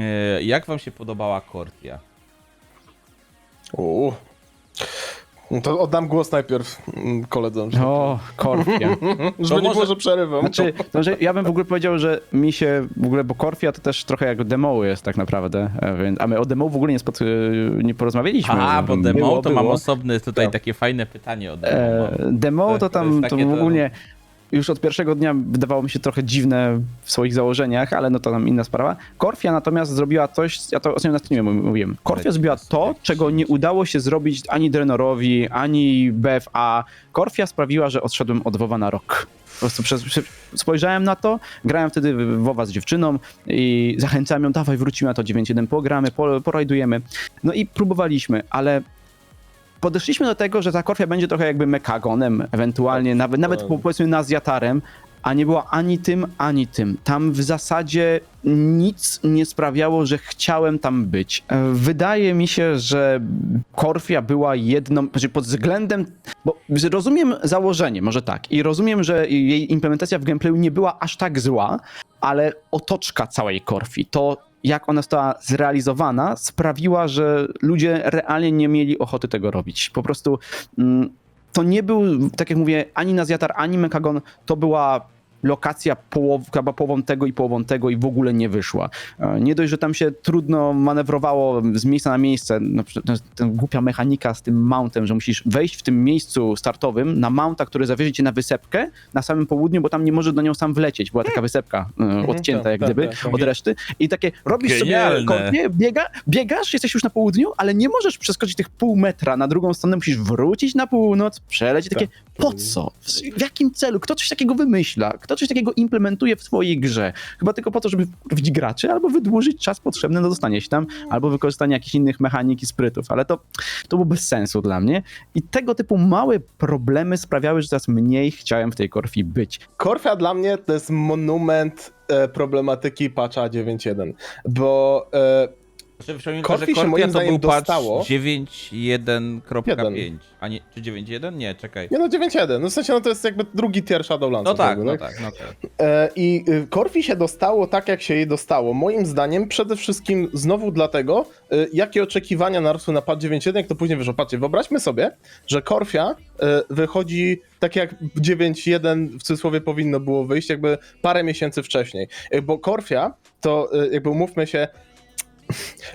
e, jak wam się podobała Kortia? Uuu. No to oddam głos najpierw mm, koledze. żeby- O, korfia. Żeby nie może- było, że przerywam. Znaczy, to, że ja bym w ogóle powiedział, że mi się w ogóle, bo Korfia to też trochę jak demo jest tak naprawdę, e, więc, a my o demo w ogóle nie, spod, e, nie porozmawialiśmy. A, bo demo Było, to mam było. osobne tutaj Tak. takie fajne pytanie o demo. E, demo To- to to tam to takie to- ogólnie już od pierwszego dnia wydawało mi się trochę dziwne w swoich założeniach, ale no to tam inna sprawa. Korfia natomiast zrobiła coś, ja to ostatnio na streamie mów- mówiłem. Korfia zrobiła to czego nie udało się zrobić ani Drenorowi, ani BFA. Korfia sprawiła, że odszedłem od WoWa na rok. Po prostu przez, spojrzałem na to, grałem wtedy WoWa z dziewczyną i zachęcałem ją, dawaj wrócimy na to 9.1, pogramy, po, porajdujemy. No i próbowaliśmy, ale podeszliśmy do tego, że ta Korfia będzie trochę jakby Mekagonem, ewentualnie nawet, nawet po- powiedzmy Nazjatarem, a nie była ani tym, ani tym. Tam w zasadzie nic nie sprawiało, że chciałem tam być. E, Wydaje mi się, że Korfia była jedną, znaczy pod względem, bo rozumiem założenie, może tak, i rozumiem, że jej implementacja w gameplayu nie była aż tak zła, ale otoczka całej Korfi, to jak ona została zrealizowana, sprawiła, że ludzie realnie nie mieli ochoty tego robić. Po prostu mm, to nie był, tak jak mówię, ani Nazjatar, ani Mekagon, to była lokacja połow, chyba połową tego i połową tego i w ogóle nie wyszła. E, Nie dość, że tam się trudno manewrowało z miejsca na miejsce, no, ten, głupia mechanika z tym mountem, że musisz wejść w tym miejscu startowym na mounta, który zawiezie cię na wysepkę na samym południu, bo tam nie możesz do nią sam wlecieć. Była taka wysepka e, odcięta tak, jak tak, gdyby tak, tak. od reszty i takie robisz Genialne. sobie kątnie, biega, biegasz, jesteś już na południu, ale nie możesz przeskoczyć tych pół metra na drugą stronę, musisz wrócić na północ, przelecieć takie, po co? W, w jakim celu? Kto coś takiego wymyśla? Kto coś takiego implementuje w swojej grze? Chyba tylko po to, żeby wkurwić graczy, albo wydłużyć czas potrzebny do dostania się tam, albo wykorzystania jakichś innych mechanik i sprytów, ale to, to było bez sensu dla mnie i tego typu małe problemy sprawiały, że coraz mniej chciałem w tej korfi być. Korfia dla mnie to jest monument e, problematyki patcha 9.1, bo e, Znaczy, Korfi że się moim to zdaniem był patch dostało. 9.1.5, a nie, czy 9.1? Nie, czekaj. nie no 9.1, no w sensie no to jest jakby drugi tier Shadowlands. No tak, no tak, no tak. E, I y, Korfi się dostało tak, jak się jej dostało. Moim zdaniem przede wszystkim znowu dlatego, y, jakie oczekiwania narosły na pad 9.1, jak to później wyszło. Patrzcie, wyobraźmy sobie, że Korfia y, wychodzi tak jak 9.1 w cudzysłowie powinno było wyjść, jakby parę miesięcy wcześniej. Y, Bo Korfia to y, jakby umówmy się,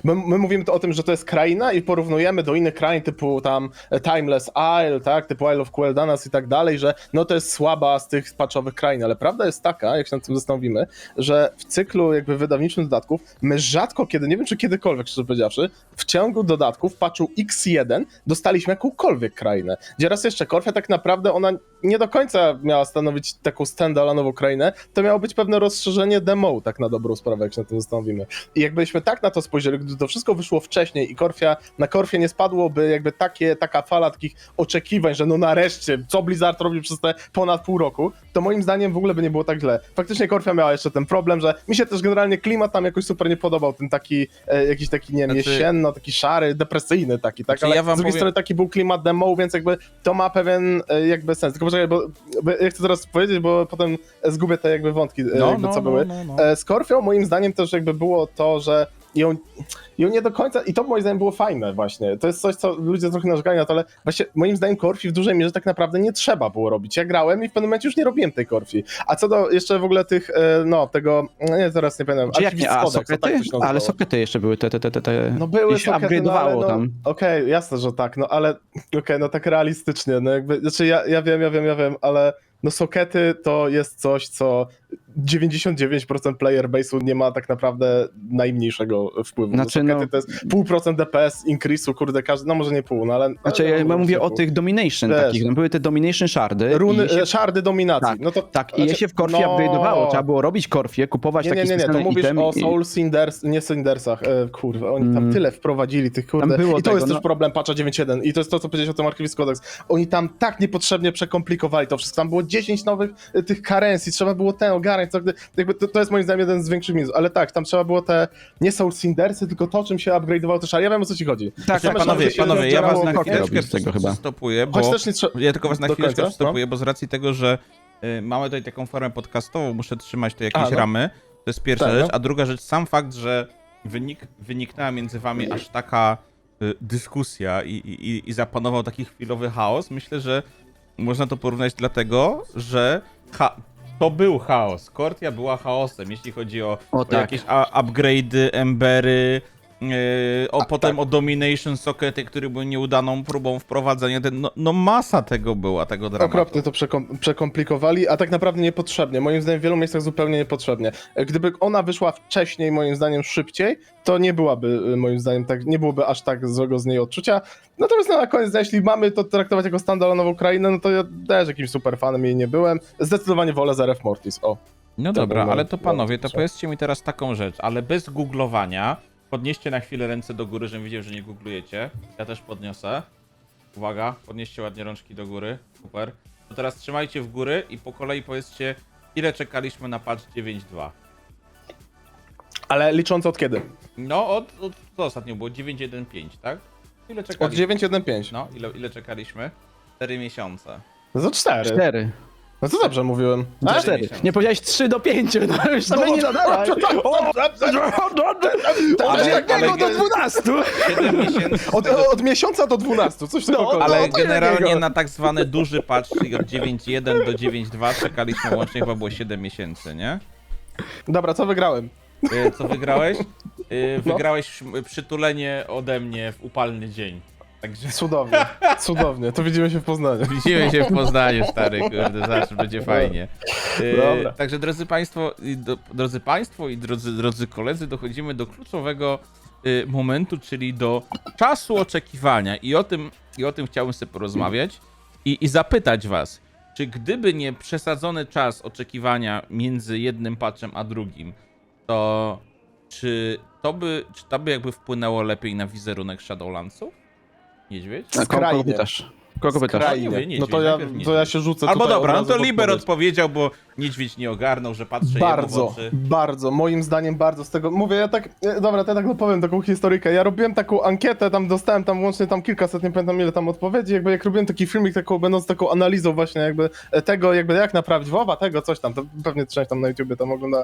My, my mówimy to o tym, że to jest kraina i porównujemy do innych krain typu tam e, Timeless Isle, tak, typu Isle of Quel'Danas i tak dalej, że no to jest słaba z tych patchowych krain, ale prawda jest taka, jak się nad tym zastanowimy, że w cyklu jakby wydawniczym dodatków my rzadko kiedy, nie wiem czy kiedykolwiek szczerze powiedziawszy, w ciągu dodatków patchu X1 dostaliśmy jakąkolwiek krainę. Gdzie raz jeszcze Korfia tak naprawdę ona nie do końca miała stanowić taką standalone'ową krainę, to miało być pewne rozszerzenie demo, tak na dobrą sprawę, jak się nad tym zastanowimy. I jakbyśmy tak na to spojrzeli, gdy to wszystko wyszło wcześniej i Korfia, na Korfie nie spadłoby jakby takie, taka fala takich oczekiwań, że no nareszcie, co Blizzard robi przez te ponad pół roku, to moim zdaniem w ogóle by nie było tak źle. Faktycznie Korfia miała jeszcze ten problem, że mi się też generalnie klimat tam jakoś super nie podobał, ten taki, e, jakiś taki, nie wiem, Znaczy- jesienno, taki szary, depresyjny taki, tak, Znaczy, ale ja z drugiej powiem- strony taki był klimat demo, więc jakby to ma pewien e, jakby sens. Tylko poczekaj, bo, bo ja chcę teraz powiedzieć, bo potem zgubię te jakby wątki, e, jakby co były. no, no. E, Z Korfią moim zdaniem też jakby było to, że ją, ją nie do końca, i to moim zdaniem było fajne właśnie, to jest coś, co ludzie trochę narzekają na to, ale właśnie moim zdaniem Korfi w dużej mierze tak naprawdę nie trzeba było robić. Ja grałem i w pewnym momencie już nie robiłem tej Korfi. A co do jeszcze w ogóle tych, e, no tego, no nie, teraz nie pamiętam, Czy jak nie, a tak sokety? nazywało. ale sokety jeszcze były, te, te, te, te, te. No były i sokety, no, ale no, tam. Okej, jasne, że tak, no ale okej, no tak realistycznie, no jakby, znaczy ja, ja wiem, ja wiem, ja wiem, ale no sokety to jest coś, co 99% player base'u nie ma tak naprawdę najmniejszego wpływu. Znaczy, no, sokety no- to jest pół procent DPS increase'u, kurde, każdy, no może nie pół, no ale... Znaczy, ale, ja no, mówię nie o tych domination Wiesz. takich, no były te domination shardy. Runy, się, szardy dominacji, tak, no to... tak, i znaczy, je się w korfie no. upgrade'owało, trzeba było robić korfie, kupować Nie, nie, taki nie, nie, to mówisz item o i- Soul Cinders, nie Cindersach, e, kurwa, oni tam Mm. tyle wprowadzili tych, kurde, i to tego, jest też no. problem patcha 9.1 i to jest to, co powiedziałeś o tym Archiwist Codex, oni tam tak niepotrzebnie przekomplikowali to wszystko, tam było 10 nowych e, tych karencji, trzeba było ten ogarniać, to, jakby to, to jest moim zdaniem jeden z większych minusów, ale tak, tam trzeba było te, nie Soul Cindersy, tylko to, czym się upgrade'owało też, ale ja wiem o co ci chodzi. Tak, Same panowie, panowie, ja was na chwilę chwileczkę tego chyba. stopuję, bo... Choć też nie trzeba... Ja tylko was na Do chwileczkę końca, wstopuję, bo z racji tego, że y, mamy tutaj taką formę podcastową, muszę trzymać tu jakieś A, no. ramy. To jest pierwsza Tak, rzecz. no. A druga rzecz, sam fakt, że wynik, wyniknęła między wami aż taka y, dyskusja i, i, i zapanował taki chwilowy chaos, myślę, że można to porównać dlatego, że cha- to był chaos. Kortia była chaosem, jeśli chodzi o, O o tak. jakieś a- upgrade'y, embery, yy, o potem tak. o Domination Sockety, który był nieudaną próbą wprowadzenia. Ten, no, no masa tego była, tego dramatu. Okropnie to przekom- przekomplikowali, a tak naprawdę niepotrzebnie. Moim zdaniem w wielu miejscach zupełnie niepotrzebnie. Gdyby ona wyszła wcześniej, moim zdaniem szybciej, to nie byłaby, y, moim zdaniem, tak, nie byłoby aż tak złego z niej odczucia. Natomiast no, na koniec, jeśli mamy to traktować jako standalonową Ukrainę, no to ja też jakimś super fanem jej nie byłem. Zdecydowanie wolę za Ref Mortis. O. No dobra, ale to panowie, to powiedzcie mi teraz taką rzecz, ale bez googlowania. Podnieście na chwilę ręce do góry, żebym widział, że nie googlujecie. Ja też podniosę. Uwaga, podnieście ładnie rączki do góry. Super. To teraz trzymajcie w góry i po kolei powiedzcie, ile czekaliśmy na patch 9.2. Ale licząc od kiedy? No, od, od co ostatnio było? 9.1.5, tak? Ile Od czekaliśmy? 9.1.5. No, ile, ile czekaliśmy? 4 miesiące. No to 4. Cztery. No to dobrze mówiłem. No A? cztery. miesiące. Nie powiedziałeś trzy do pięciu, no już sobie nie nadawaj. Od Ale- jednego ale- do dwunastu. 7 miesięcy. Od, od miesiąca do 12, coś No, około. Ale No, to generalnie jakiego? na tak zwany duży patch, czyli od 9.1 do 9.2 czekaliśmy łącznie chyba było 7 miesięcy, nie? Dobra, co wygrałem? Y, Co wygrałeś? Y, No. Wygrałeś przytulenie ode mnie w upalny dzień. Także Cudownie, cudownie. To widzimy się w Poznaniu. widzimy się w Poznaniu, stary, kurde, zawsze będzie fajnie. Y, Dobra. Także drodzy państwo, i do, drodzy państwo i drodzy, drodzy koledzy, dochodzimy do kluczowego y, momentu, czyli do czasu oczekiwania i o tym, i o tym chciałbym sobie porozmawiać i, i zapytać was, czy gdyby nie przesadzony czas oczekiwania między jednym patchem a drugim, to czy to by, czy to by jakby wpłynęło lepiej na wizerunek Shadowlandsów? Niedźwiedź? Skrajnie. pytasz? Kogo pytasz? Skrajnie. Mówię, niedźwiedź, No to ja, najpierw niedźwiedź. to ja się rzucę Albo tutaj dobra, od no razu to w Liber odpowiedź. odpowiedział, bo niedźwiedź nie ogarnął, że patrzę jemu w Bardzo, oczy. bardzo, moim zdaniem bardzo z tego, mówię, ja tak, e, dobra, to ja tak no powiem taką historykę, ja robiłem taką ankietę, tam dostałem tam łącznie tam kilkaset, nie pamiętam ile tam odpowiedzi, jakby jak robiłem taki filmik taką, będąc taką analizą właśnie jakby e, tego, jakby jak naprawić WoWa, tego, coś tam, to pewnie część tam na YouTubie tam ogląda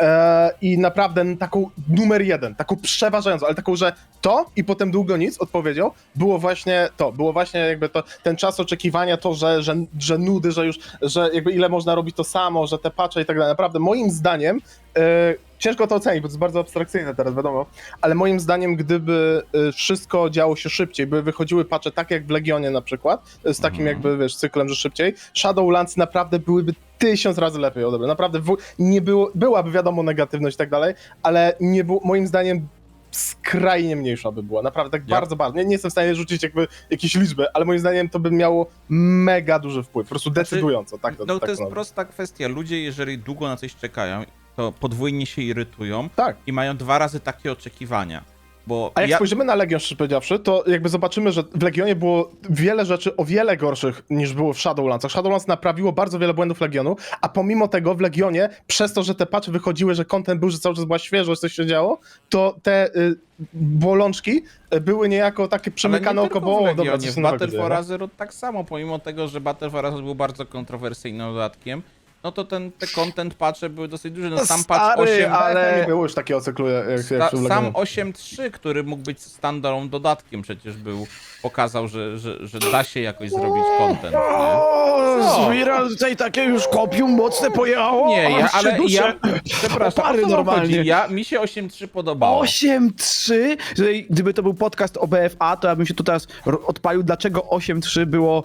e, i naprawdę taką numer jeden, taką przeważającą, ale taką, że to i potem długo nic odpowiedzią, było właśnie to, było właśnie jakby to, ten czas oczekiwania, to, że, że, że nudy, że już, że jakby ile można robić to samo, że te patche i tak dalej, naprawdę moim zdaniem e, ciężko to ocenić, bo to jest bardzo abstrakcyjne teraz, wiadomo, ale moim zdaniem, gdyby e, wszystko działo się szybciej, by wychodziły patche tak jak w Legionie na przykład, e, z takim Mhm. jakby, wiesz, cyklem, że szybciej, Shadowlands naprawdę byłyby tysiąc razy lepiej odebrane. Naprawdę nie było, byłaby wiadomo negatywność i tak dalej, ale nie było, moim zdaniem skrajnie mniejsza by była, naprawdę tak Ja- bardzo, bardzo. Nie, nie jestem w stanie rzucić jakby jakieś liczby, ale moim zdaniem to by miało mega duży wpływ, po prostu decydująco, tak to No tak to jest prosta kwestia. Ludzie, jeżeli długo na coś czekają, to podwójnie się irytują Tak. i mają dwa razy takie oczekiwania. Bo A jak ja... spojrzymy na Legion, szczerze powiedziawszy, to jakby zobaczymy, że w Legionie było wiele rzeczy o wiele gorszych niż było w Shadowlandsach. Shadowlands naprawiło bardzo wiele błędów Legionu, a pomimo tego w Legionie, przez to, że te patche wychodziły, że content był, że cały czas była świeżość, coś się działo, to te y, bolączki y, były niejako takie przemykane oko, bo w Legionie, dobra, w Battle for. Azeroth tak samo, pomimo tego, że Battle for Azeroth był bardzo kontrowersyjnym dodatkiem, no to ten, te content patche były dosyć duże. No No sam patch stary, 8, ale... Nie było już takiego cyklu jak, jak sam Legionie. 8.3, który mógł być standalone dodatkiem przecież był, pokazał, że, że, że da się jakoś zrobić content. Nie? O, Zbira tutaj takie już kopium mocne pojechało. Nie, ja, aż się ale duszę. ja, przepraszam, Opary o co wam normalnie. chodzi? Ja, mi się 8.3 podobało. 8-3? Że Gdyby to był podcast o BFA, to ja bym się tu teraz ro- odpalił, dlaczego 8-3 było...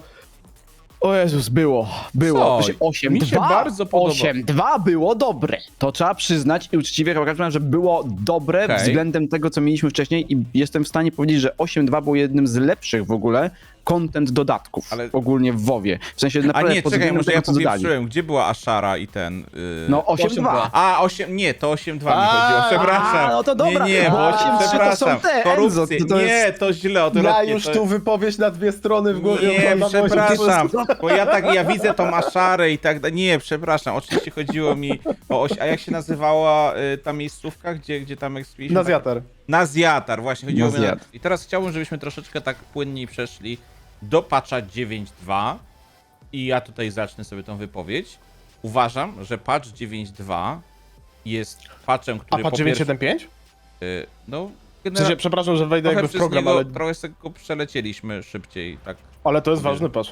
O Jezus, było, było. Co? 8-2. Mi się bardzo podoba. 8-2 było dobre. To trzeba przyznać i uczciwie pokazać, że było dobre Okej. względem tego, co mieliśmy wcześniej i jestem w stanie powiedzieć, że 8-2 był jednym z lepszych w ogóle content dodatków Ale- ogólnie w WoWie. W sensie A naprawdę nie, pod czekaj, względem może ja tego, co dodali. powieprzyłem. Gdzie była Ashara i ten... Yy... No 8-2. A, 8, nie, to 8-2 mi A, chodziło, przepraszam. a, no to dobra. Nie, nie, bo Bo 8-3 to przepraszam, są te, korupcję. Enzo, to- to nie, jest- to źle, odwrotnie. Ja już to... tu wypowiedź na dwie strony w głowie. Nie, oglądam, bo się przepraszam, bo ja tak, ja widzę tą Aszarę i tak dalej. Nie, przepraszam, oczywiście chodziło mi o oś... A jak się nazywała y, ta miejscówka, gdzie, gdzie tam ekspedicja? Na zjatar. Nazjatar, właśnie chodziło mi na... Nazjat. I teraz chciałbym, żebyśmy troszeczkę tak płynniej przeszli do patcha 9.2 i ja tutaj zacznę sobie tą wypowiedź. Uważam, że patch 9.2 jest patchem, A który patch po pierwsze... 975? Y, No, W generalnie sensie, przepraszam, że wejdę jakby w program, niego, ale, trochę sobie go przelecieliśmy szybciej, tak. ale to jest ważny patch.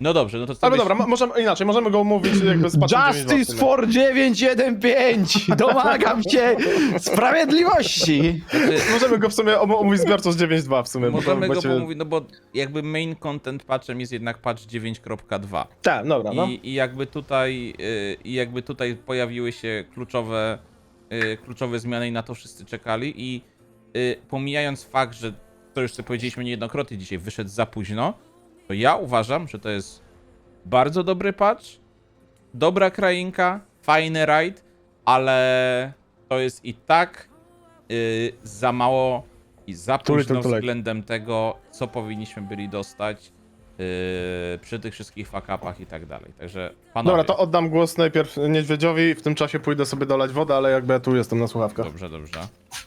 No dobrze, no to Ale byś- dobra, mo- możemy, inaczej, możemy go omówić jakby z patchem 9.2 w Justice sumie. for 915! Domagam się sprawiedliwości! Znaczy, Możemy go w sumie om- omówić zbiorczo z 9.2 w sumie. bo to możemy go właściwie- pomówić, no bo jakby main content patchem jest jednak patch 9.2. Tak, dobra, no. I, I jakby tutaj y, i jakby tutaj pojawiły się kluczowe, y, kluczowe zmiany i na to wszyscy czekali i y, pomijając fakt, że to już sobie powiedzieliśmy niejednokrotnie dzisiaj, wyszedł za późno, to ja uważam, że to jest bardzo dobry patch, dobra krainka, fajny raid, ale to jest i tak y, za mało i za późno względem tego, co powinniśmy byli dostać yy, przy tych wszystkich fuck-upach i tak dalej. Także panowie, Dobra, to oddam głos najpierw Niedźwiedziowi, w tym czasie pójdę sobie dolać wodę, ale jakby ja tu jestem na słuchawkach. dobrze, dobrze.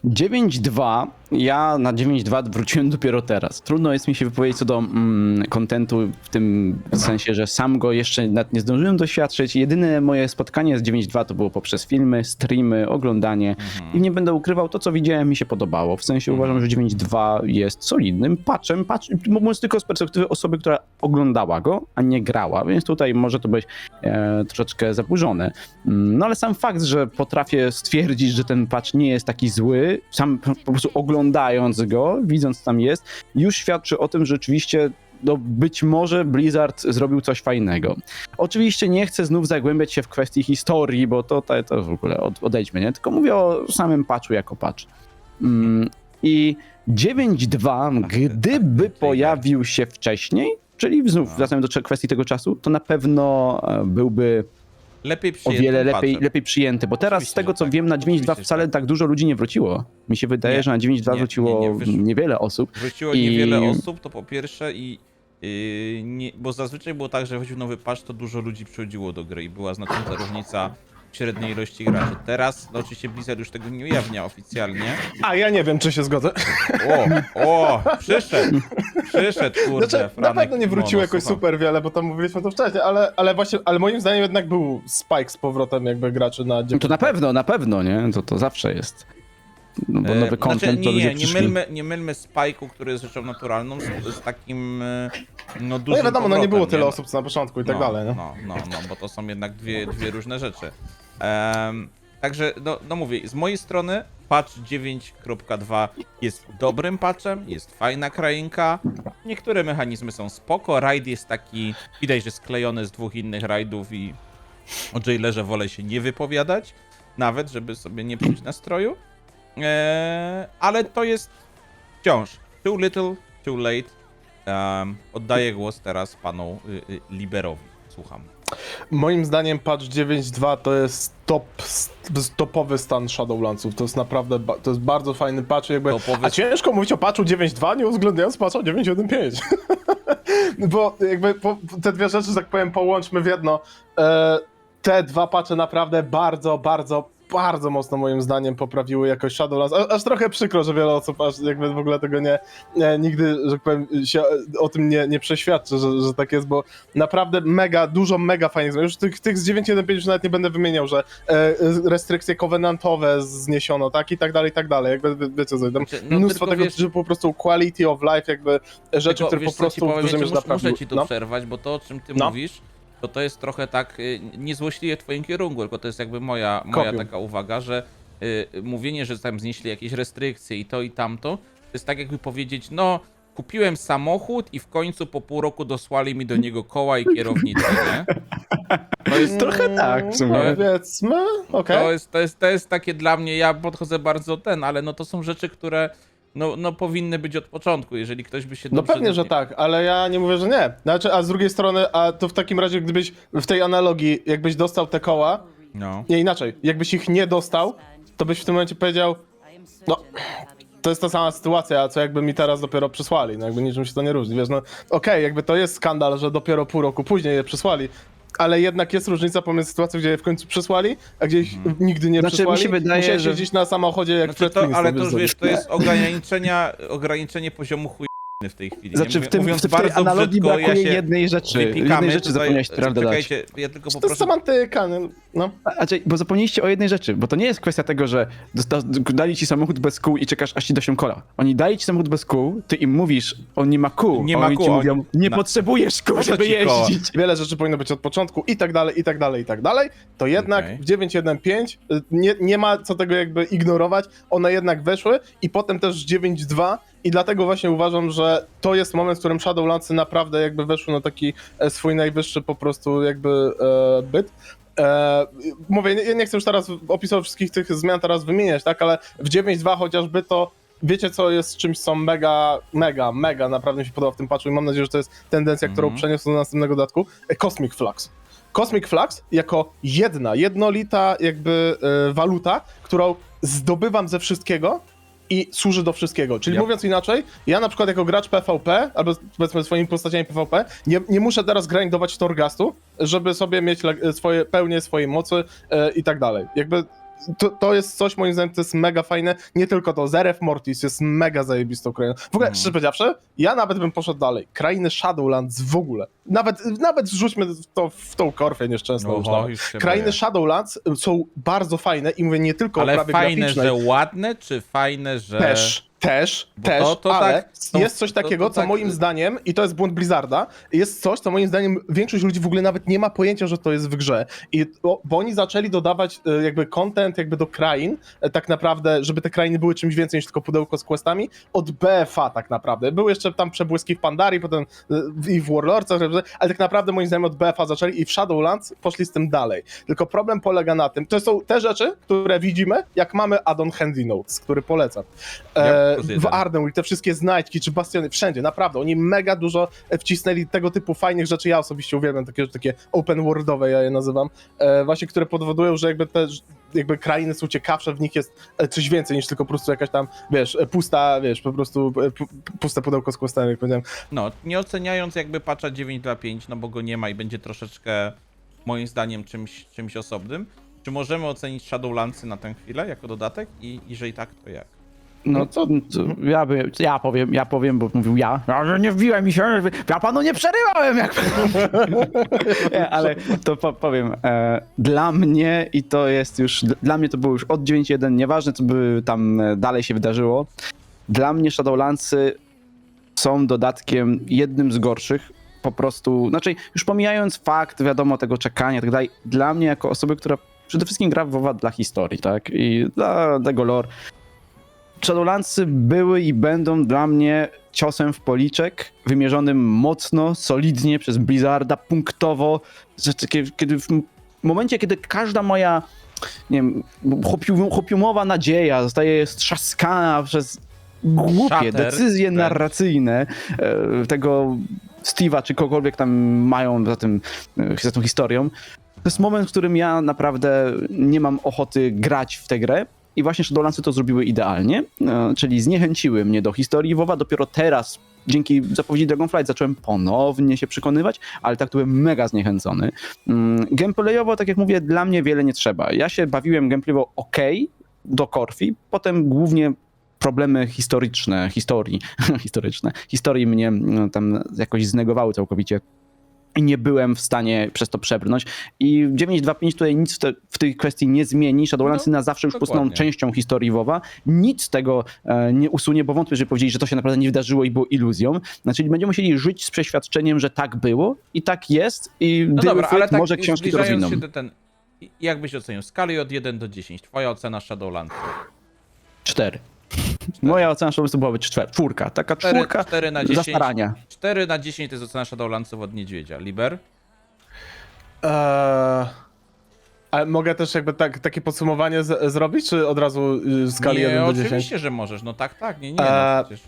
9.2, ja na 9.2 wróciłem dopiero teraz. Trudno jest mi się wypowiedzieć co do mm, kontentu w tym sensie, że sam go jeszcze nawet nie zdążyłem doświadczyć. Jedyne moje spotkanie z 9.2 to było poprzez filmy, streamy, oglądanie i nie będę ukrywał, to co widziałem mi się podobało. W sensie uważam, że 9.2 jest solidnym patchem, patch, mówiąc tylko z perspektywy osoby, która oglądała go, a nie grała, więc tutaj może to być e, troszeczkę zaburzone. Mm, No ale sam fakt, że potrafię stwierdzić, że ten patch nie jest taki zły, sam po prostu oglądając go, widząc co tam jest, już świadczy o tym, że rzeczywiście no być może Blizzard zrobił coś fajnego. Oczywiście nie chcę znów zagłębiać się w kwestii historii, bo to, to, to w ogóle od, odejdźmy, nie? Tylko mówię o samym patchu jako patch. Mm, I 9.2, gdyby pojawił się wcześniej, czyli znów wracamy do kwestii tego czasu, to na pewno e, byłby Lepiej o przyjęty wiele lepiej, lepiej przyjęty, bo teraz Oczywiście, z tego że co tak. wiem na Oczywiście, 9.2 że wcale tak. tak dużo ludzi nie wróciło. Mi się wydaje, Nie, że na 9.2 nie, wróciło nie, nie niewiele osób. Wróciło I- niewiele osób, to po pierwsze i yy, nie, bo zazwyczaj było tak, że jak chodził nowy patch, to dużo ludzi przychodziło do gry i była znacząca różnica średniej ilości graczy. Teraz, no oczywiście Blizzard już tego nie ujawnia oficjalnie. A ja nie wiem, czy się zgodzę. O, o, przyszedł, przyszedł, kurde, Znaczy, na Franek pewno nie wróciło jakoś słucham. super wiele, bo tam mówiliśmy to wcześniej, ale, ale właśnie, ale moim zdaniem jednak był spike z powrotem jakby graczy na No to na pewno, na pewno, nie? To, to zawsze jest. No bo E, nowy content znaczy, to nie, ludzie nie, nie mylmy, nie mylmy Spike'u, który jest rzeczą naturalną, z, z takim e, no dużym No i wiadomo, no nie było tyle No, osób co na początku i tak no, dalej, nie? No, no, no, bo to są jednak dwie, dwie różne rzeczy. Em, także, no, no mówię, z mojej strony patch 9.2 jest dobrym patchem, jest fajna krainka, niektóre mechanizmy są spoko, raid jest taki, widać, że sklejony z dwóch innych raidów i o Jailerze wolę się nie wypowiadać, nawet, żeby sobie nie psuć nastroju. Eee, ale to jest wciąż too little, too late. Em, oddaję głos teraz panu y, y, Liberowi. Słucham. Moim zdaniem patch 9.2 to jest top, topowy stan Shadowlandsów. To jest naprawdę, to jest bardzo fajny patch jakby, Topowy- a ciężko mówić o patchu 9.2 nie uwzględniając patcha 9.1.5. Bo jakby po, te dwie rzeczy, że tak powiem, połączmy w jedno. E, te dwa patche naprawdę bardzo, bardzo, bardzo mocno moim zdaniem poprawiły jakość Shadowlands. A, aż trochę przykro, że wiele osób aż jakby w ogóle tego nie, nie nigdy, że tak powiem, się o tym nie, nie przeświadczy, że, że tak jest, bo naprawdę mega, dużo mega fajnych zmian. Już tych, tych z 9.1.5 już nawet nie będę wymieniał, że e, restrykcje kowenantowe zniesiono, tak i tak dalej, i tak dalej. Jakby wie- wiecie co, tam Znaczy, no mnóstwo tego, wiesz- że po prostu quality of life, jakby rzeczy, które po prostu w powiem, dużej ja mierze naprawiły. muszę ci tu No. przerwać, bo to, o czym ty No. mówisz, to to jest trochę tak y, niezłośliwie w twoim kierunku, tylko to jest jakby moja, moja taka uwaga, że y, mówienie, że tam znieśli jakieś restrykcje i to i tamto, to jest tak jakby powiedzieć, no kupiłem samochód i w końcu po pół roku dosłali mi do niego koła i kierownicę, nie? To jest, Trochę tak, w sumie. No, powiedzmy, okej. to, jest, to, jest, to jest takie dla mnie, ja podchodzę bardzo ten, ale no to są rzeczy, które no, no powinny być od początku, jeżeli ktoś by się No dobrze pewnie, że tak, ale ja nie mówię, że nie. Znaczy, a z drugiej strony, a to w takim razie, gdybyś w tej analogii, jakbyś dostał te koła, No. nie inaczej, jakbyś ich nie dostał, to byś w tym momencie powiedział, no, to jest ta sama sytuacja, co jakby mi teraz dopiero przysłali, no jakby niczym się to nie różni, wiesz, no okej, jakby to jest skandal, że dopiero pół roku później je przysłali, ale jednak jest różnica pomiędzy sytuacją, gdzie je w końcu przysłali, a gdzie ich nigdy nie Znaczy, mi przysłali. się wydaje, Musiałeś że- jeździć na samochodzie jak Znaczy przed to, ale to wiesz, to jest ograniczenia, ograniczenie poziomu chuj w tej chwili. Znaczy w, tym, mówiąc w, tej bardzo analogii brakuje ja się jednej rzeczy. Jednej rzeczy tutaj- zapomniałeś prawdę dać. Ja tylko To jest poproszę, semantyka? No. A- Znaczy, bo zapomnieliście o jednej rzeczy, bo to nie jest kwestia tego, że dali ci samochód bez kół i czekasz, aż ci dosią kola. Oni dali ci samochód bez kół, ty im mówisz, on nie ma kół. Nie a ma oni kół, ci oni- mówią, nie na- potrzebujesz kół, żeby jeździć. Wiele rzeczy powinno być od początku i tak dalej, i tak dalej, i tak dalej. To jednak Okej. w 9.1.5 y, nie, nie ma co tego jakby ignorować. One jednak weszły i potem też 9.2 i dlatego właśnie uważam, że to jest moment, w którym Shadowlandsy naprawdę jakby weszły na taki e, swój najwyższy po prostu jakby e, byt. E, mówię, nie, nie chcę już teraz opisywać wszystkich tych zmian teraz wymieniać, tak, ale w 9.2 chociażby to wiecie co jest czymś, co mega, mega, mega naprawdę mi się podoba w tym patchu i mam nadzieję, że to jest tendencja, którą Mhm. przeniosę do następnego dodatku. E, Cosmic Flux. Cosmic Flux jako jedna, jednolita jakby e, waluta, którą zdobywam ze wszystkiego i służy do wszystkiego. Czyli Yep. mówiąc inaczej, ja na przykład jako gracz PvP, albo powiedzmy swoimi postaciami PvP, nie, nie muszę teraz grindować Torgastu, żeby sobie mieć le- swoje, pełnię swojej mocy e, i tak dalej. Jakby to, to jest coś, moim zdaniem, to jest mega fajne. Nie tylko to, Zeref Mortis jest mega zajebistą krainą. W ogóle, Mhm. szczerze powiedziawszy, ja nawet bym poszedł dalej. Krainy Shadowlands w ogóle. Nawet, nawet wrzućmy to w tą korfę nieszczęsną już już się Krainy boję. Shadowlands są bardzo fajne i mówię nie tylko o Ale prawie fajne, graficznej. że ładne, czy fajne, że... Też, też, Bo też, to- to ale tak- jest coś to- takiego, to co tak- moim zdaniem, i to jest błąd Blizzarda, jest coś, co moim zdaniem większość ludzi w ogóle nawet nie ma pojęcia, że to jest w grze. I, bo, bo oni zaczęli dodawać e, jakby content jakby do krain, e, tak naprawdę, żeby te krainy były czymś więcej niż tylko pudełko z questami, od BFA tak naprawdę. Były jeszcze tam przebłyski w Pandarii, potem e, w- i w Warlordsach, ale tak naprawdę moim zdaniem od BFA zaczęli i w Shadowlands poszli z tym dalej. Tylko problem polega na tym, to są te rzeczy, które widzimy, jak mamy addon Handy Notes, który polecam. E, w. Ardenweek, te wszystkie znajdźki czy bastiony, wszędzie, naprawdę, oni mega dużo wcisnęli tego typu fajnych rzeczy, ja osobiście uwielbiam takie, takie open worldowe, ja je nazywam, e, właśnie, które powodują, że jakby te jakby krainy są ciekawsze, w nich jest e, coś więcej niż tylko po prostu jakaś tam, wiesz, e, pusta, wiesz, po prostu pu- puste pudełko z questami, jak powiedziałem. No, nie oceniając jakby patcha 9.2.5, no bo go nie ma i będzie troszeczkę, moim zdaniem, czymś, czymś osobnym. Czy możemy ocenić Shadowlandsy na tę chwilę jako dodatek? I jeżeli tak, to jak? No co, co ja, by, ja powiem, ja powiem, bo mówił ja, ja nie wbiłem mi się, ja panu nie przerywałem, jak nie, ale to po, powiem, e, dla mnie i to jest już, dla mnie to było już od 9.1, nieważne co by tam e, dalej się wydarzyło, dla mnie Shadowlandsy są dodatkiem jednym z gorszych, po prostu, znaczy już pomijając fakt, wiadomo, tego czekania i tak dalej, dla mnie jako osoby, która przede wszystkim gra w WoWa dla historii, tak, i dla tego lore, Shadowlandsy były i będą dla mnie ciosem w policzek, wymierzonym mocno, solidnie przez Blizzarda, punktowo, takie- kiedy w momencie, kiedy każda moja nie wiem, hopium, hopiumowa nadzieja zostaje strzaskana przez głupie Shutter, decyzje tak. narracyjne e, tego Steve'a, czy kogokolwiek tam mają za, tym, e, za tą historią, to jest moment, w którym ja naprawdę nie mam ochoty grać w tę grę. I właśnie Shadowlandsy to zrobiły idealnie, e, czyli zniechęciły mnie do historii WoWa. Dopiero teraz, dzięki zapowiedzi Dragonflight, zacząłem ponownie się przekonywać, ale tak byłem mega zniechęcony. Mm, Gameplayowo, tak jak mówię, dla mnie wiele nie trzeba. Ja się bawiłem gameplayowo ok do Korfi, potem głównie problemy historyczne, historii, historyczne, historii mnie no, tam jakoś znegowały całkowicie i nie byłem w stanie przez to przebrnąć. I 9.2.5 tutaj nic w, te, w tej kwestii nie zmieni. Shadowlandsy No, na zawsze już dokładnie. częścią historii WoWa. Nic z tego e, nie usunie, bo wątpię, że powiedzieli, że to się naprawdę nie wydarzyło i było iluzją. Znaczy będziemy musieli żyć z przeświadczeniem, że tak było i tak jest i No dobra, ale tak może książki to rozwiną. się do ten... Jak byś ocenił? W skali od 1 do 10. Twoja ocena Shadowlandsów. Cztery. Moja ocena Shadowlandsów była być czwer- czwórka. Taka 4, czwórka 4 na 10. za starania. 4 na 10 to jest ocena Shadowlandsów od Niedźwiedzia. Liber? Eee, ale mogę też jakby tak, takie podsumowanie z, zrobić, czy od razu y, w skali nie, 1 do 10? oczywiście, że możesz. No tak, tak. Nie, nie. No, Eee, przecież.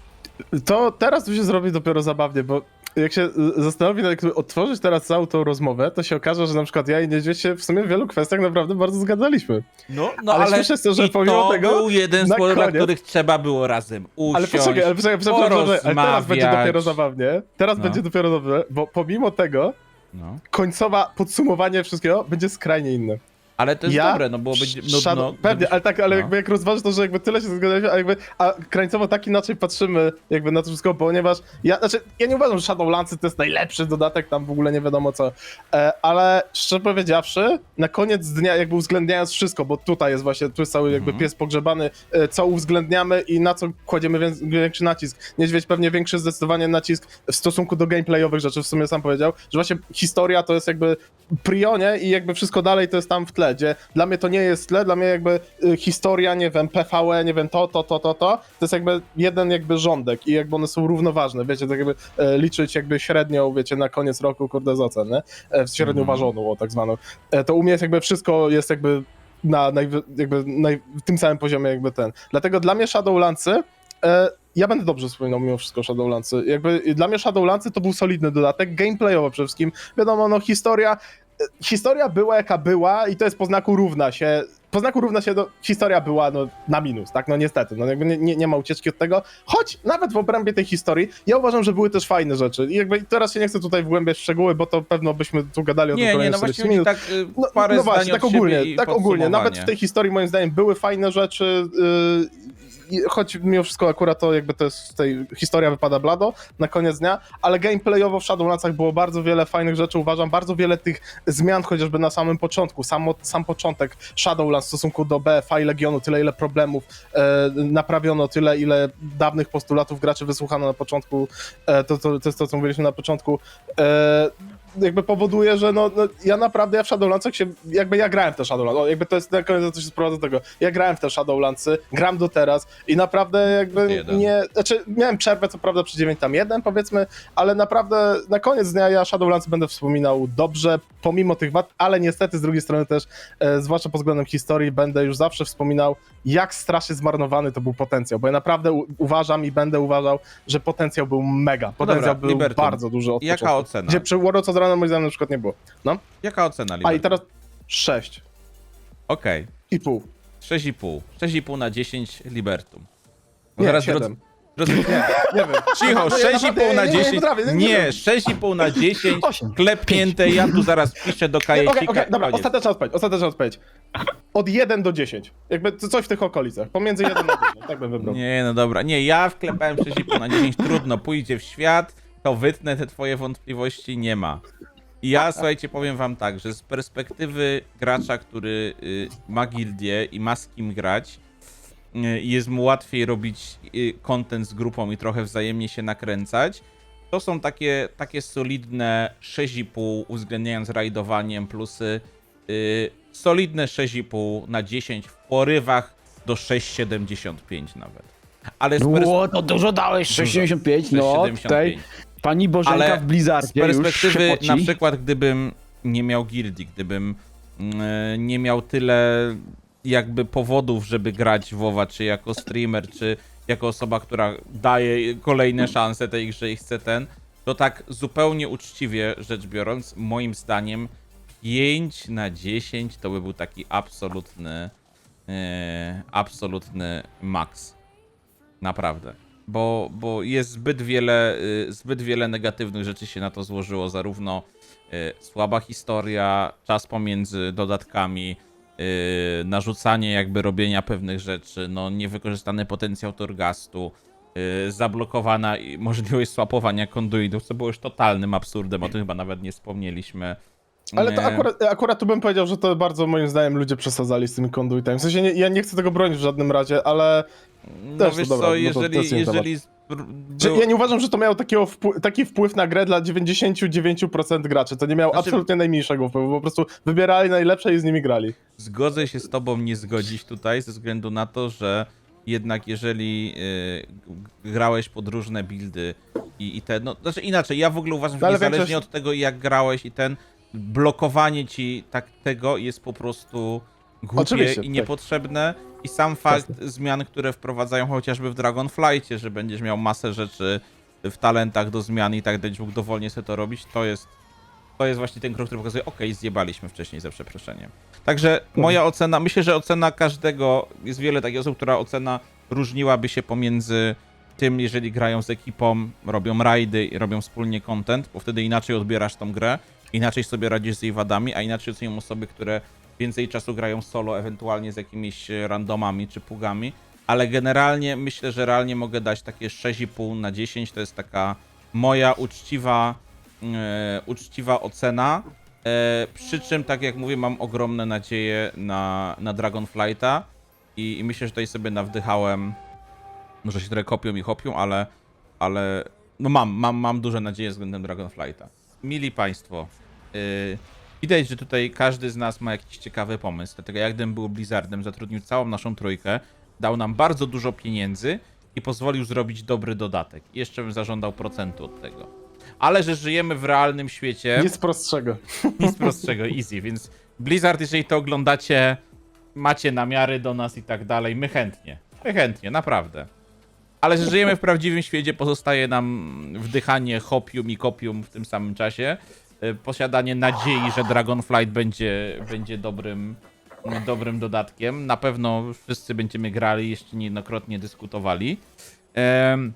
To teraz tu się zrobi dopiero zabawnie, bo jak się zastanowi, jakby otworzyć teraz całą tą rozmowę, to się okaże, że na przykład ja i Niedźwiedź się w sumie w wielu kwestiach naprawdę bardzo zgadzaliśmy. No, no ale ale, to, że i pomimo to tego, był jeden z powodów, dla których trzeba było razem usiąść, Ale poczekaj, ale poczekaj, poczekaj, poczekaj, ale teraz będzie dopiero zabawnie. Teraz No. będzie dopiero dobrze, bo pomimo tego No. końcowa podsumowanie wszystkiego będzie skrajnie inne. Ale to jest Ja dobre, no bo będzie no, Shadow, no, pewnie, ale tak, ale no. jakby jak rozważysz to, że jakby tyle się zgadzaliśmy, a jakby, a krańcowo tak inaczej patrzymy jakby na to wszystko, ponieważ ja, znaczy, ja nie uważam, że Shadowlandsy to jest najlepszy dodatek, tam w ogóle nie wiadomo co, e, ale szczerze powiedziawszy, na koniec dnia jakby uwzględniając wszystko, bo tutaj jest właśnie, tu jest cały jakby Mhm. pies pogrzebany, e, co uwzględniamy i na co kładziemy wię- większy nacisk. Niedźwiedź pewnie większy zdecydowanie nacisk w stosunku do gameplayowych rzeczy, w sumie sam powiedział, że właśnie historia to jest jakby prionie i jakby wszystko dalej to jest tam w tle, dla mnie to nie jest tle, dla mnie jakby y, historia, nie wiem, PVE, nie wiem, to, to, to, to, to, to jest jakby jeden jakby rządek i jakby one są równoważne, wiecie, tak jakby e, liczyć jakby średnią, wiecie, na koniec roku, kurde, z ocen, nie? E, średnią Mhm. ważoną, o tak zwaną. E, to u mnie jest jakby wszystko jest jakby na najwy, jakby naj, w tym samym poziomie jakby ten. Dlatego dla mnie Shadowlandsy e, ja będę dobrze wspominał mimo wszystko Shadowlandsy. Jakby dla mnie Shadowlandsy to był solidny dodatek, gameplayowo przede wszystkim. Wiadomo, no historia, historia była jaka była i to jest po znaku równa się. Po znaku równa się, no, historia była no, na minus, tak? No niestety, no jakby nie, nie, nie ma ucieczki od tego. Choć nawet w obrębie tej historii, ja uważam, że były też fajne rzeczy. I jakby teraz się nie chcę tutaj wgłębiać w szczegóły, bo to pewno byśmy tu gadali o tym kolejne no 40 właśnie minut. tak y, No, no właśnie, tak ogólnie, tak ogólnie. Nawet w tej historii moim zdaniem były fajne rzeczy, yy, choć mimo wszystko akurat to jakby to jest tej historia wypada blado na koniec dnia, ale gameplayowo w Shadowlandsach było bardzo wiele fajnych rzeczy, uważam, bardzo wiele tych zmian chociażby na samym początku, sam, sam początek Shadowlands w stosunku do BFA i Legionu, tyle ile problemów e, naprawiono, tyle ile dawnych postulatów graczy wysłuchano na początku, e, to, to, to jest to, co mówiliśmy na początku, e, jakby powoduje, że no, no ja naprawdę ja w Shadowlandsach się, jakby ja grałem w te Shadowlands, jakby to jest na koniec to się sprowadza do tego, ja grałem w te Shadowlandsy, gram do teraz i naprawdę jakby Jeden. nie, znaczy miałem przerwę co prawda przy 9 tam 1 powiedzmy, ale naprawdę na koniec dnia ja Shadowlands będę wspominał dobrze, pomimo tych wad, ale niestety z drugiej strony też, e, zwłaszcza pod względem historii, będę już zawsze wspominał, jak strasznie zmarnowany to był potencjał, bo ja naprawdę u- uważam i będę uważał, że potencjał był mega, potencjał No dobra, był Liberton, bardzo duży od Jaka początku. ocena? Gdzie przy Warlords od rana moim zdaniem na przykład nie było. No. Jaka ocena, A i teraz 6 Okej, i pół. 6,5. 6,5 na 10 Libertum. No Nie, siedem. Drodzy, drodzy, Nie wiem. cicho, No ja naprawdę 6,5 na nie- nie 10. potrafię, nie- nie Nie, wiem. 6,5 na 10. Osiem. Klepnięte, ja tu zaraz piszę do Okej, kajecika. okej, dobra, koniec. ostateczna odpowiedź, ostateczna odpowiedź. Od 1 do 10. Jakby coś w tych okolicach. Pomiędzy 1 a 10, tak bym wybrał. Nie, no dobra. Nie, ja wklepałem 6,5 na 10. Trudno, pójdzie w świat, to wytnę te twoje wątpliwości, nie ma. I ja, słuchajcie, powiem wam tak, że z perspektywy gracza, który y, ma gildię i ma z kim grać, y, jest mu łatwiej robić y, content z grupą i trochę wzajemnie się nakręcać, to są takie, takie solidne 6,5 uwzględniając rajdowaniem plusy, solidne 6,5 na 10 w porywach do 6,75 nawet. Ale Ło, to dużo dałeś, 6,75, no 6,75. tutaj pani Bożenka Ale w z Blizzardzie już perspektywy na przykład gdybym nie miał gildii, gdybym mm, nie miał tyle jakby powodów, żeby grać w WoWa, czy jako streamer, czy jako osoba, która daje kolejne szanse tej grze i chce ten, to tak zupełnie uczciwie rzecz biorąc, moim zdaniem 5 na 10 to by był taki absolutny e, absolutny maks. Naprawdę. Bo, bo jest zbyt wiele, y, zbyt wiele negatywnych rzeczy się na to złożyło, zarówno y, słaba historia, czas pomiędzy dodatkami, y, narzucanie jakby robienia pewnych rzeczy, no niewykorzystany potencjał Torgastu, zablokowana możliwość swapowania konduitów, co było już totalnym absurdem, o tym chyba nawet nie wspomnieliśmy. Ale to akurat, akurat tu bym powiedział, że to bardzo moim zdaniem ludzie przesadzali z tymi konduitami. W sensie nie, ja nie chcę tego bronić w żadnym razie, ale No też to wiesz dobra, co, no to- to jeżeli, jest inny temat. jeżeli był- ja nie uważam, że to miało takiego wpł- taki wpływ na grę dla 99% graczy. To nie miało Znaczy- absolutnie najmniejszego wpływu. Po prostu wybierali najlepsze i z nimi grali. Zgodzę się z tobą nie zgodzić tutaj, ze względu na to, że jednak jeżeli y, g- grałeś pod różne buildy i, i te, no znaczy inaczej, ja w ogóle uważam, że No, ale niezależnie większość- od tego jak grałeś i ten, blokowanie ci tak tego jest po prostu głupie Oczywiście, i tak. niepotrzebne i sam fakt zmian, które wprowadzają chociażby w Dragonflightie, że będziesz miał masę rzeczy w talentach do zmian i tak będziesz mógł dowolnie sobie to robić, to jest to jest właśnie ten krok, który pokazuje, okej, zjebaliśmy wcześniej, za przeproszeniem. Także moja ocena, myślę, że ocena każdego, jest wiele takich osób, która ocena różniłaby się pomiędzy tym, jeżeli grają z ekipą, robią rajdy i robią wspólnie content, bo wtedy inaczej odbierasz tą grę, inaczej sobie radzisz z jej wadami, a inaczej ocenią osoby, które więcej czasu grają solo, ewentualnie z jakimiś e, randomami czy pugami, ale generalnie myślę, że realnie mogę dać takie 6,5 na 10, to jest taka moja uczciwa, e, uczciwa ocena. E, przy czym, tak jak mówię, mam ogromne nadzieje na, na Dragonflighta i, i myślę, że tutaj sobie nawdychałem, może się trochę kopią i chopią, ale, ale no mam, mam, mam duże nadzieje względem Dragonflighta. Mili Państwo, yy, widać, że tutaj każdy z nas ma jakiś ciekawy pomysł, dlatego jak gdybym był Blizzardem, zatrudnił całą naszą trójkę, dał nam bardzo dużo pieniędzy i pozwolił zrobić dobry dodatek. I jeszcze bym zażądał procentu od tego. Ale że żyjemy w realnym świecie, Nic prostszego. nic prostszego, easy, więc Blizzard, jeżeli to oglądacie, macie namiary do nas i tak dalej, my chętnie, my chętnie, naprawdę. Ale że żyjemy w prawdziwym świecie, pozostaje nam wdychanie hopium i kopium w tym samym czasie, y, posiadanie nadziei, że Dragonflight będzie, będzie dobrym, dobrym dodatkiem. Na pewno wszyscy będziemy grali, jeszcze niejednokrotnie dyskutowali. Em,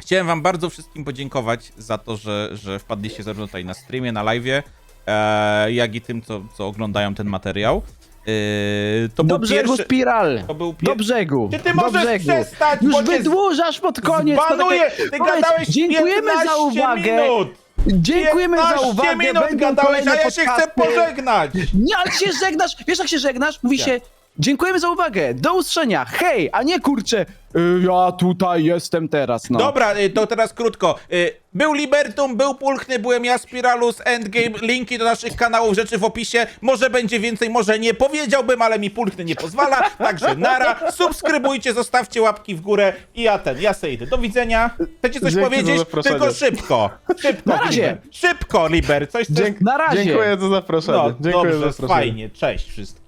Chciałem wam bardzo wszystkim podziękować za to, że, że wpadliście zarówno tutaj na streamie, na live'ie, e, jak i tym, co, co oglądają ten materiał. E, to Do był brzegu pierwszy... spiral! To był Do pier... brzegu! Czy ty do możesz brzegu. przestać, Już bo cię wydłużasz pod koniec! Zbanuję! takie- Ty Powiedz, gadałeś Dziękujemy za 15 uwagę! minut! Dziękujemy za 15 uwagę! minut Będą gadałeś, a kolejne ja się chcę podcasty. pożegnać! Nie, ale się żegnasz! Wiesz jak się żegnasz? Mówi Jak? się Dziękujemy za uwagę! Do usłyszenia! Hej! A nie kurczę! y, ja tutaj jestem teraz, no. Dobra, y, to teraz krótko. Y, Był Libertum, był Pulchny, byłem ja, Spiralus, Endgame, linki do naszych kanałów, rzeczy w opisie. Może będzie więcej, może nie. Powiedziałbym, ale mi Pulchny nie pozwala. Także nara, subskrybujcie, zostawcie łapki w górę i ja ten, ja se idę. Do widzenia. Chcecie coś Dzięki za powiedzieć? zaproszenie. Tylko szybko. Szybko, Na razie. Liber. Szybko, Liber. Coś, coś... Dzięk- Na razie. Dziękuję za zaproszenie. No, Dziękuję za dobrze, zaproszenie. fajnie. Cześć wszystkim.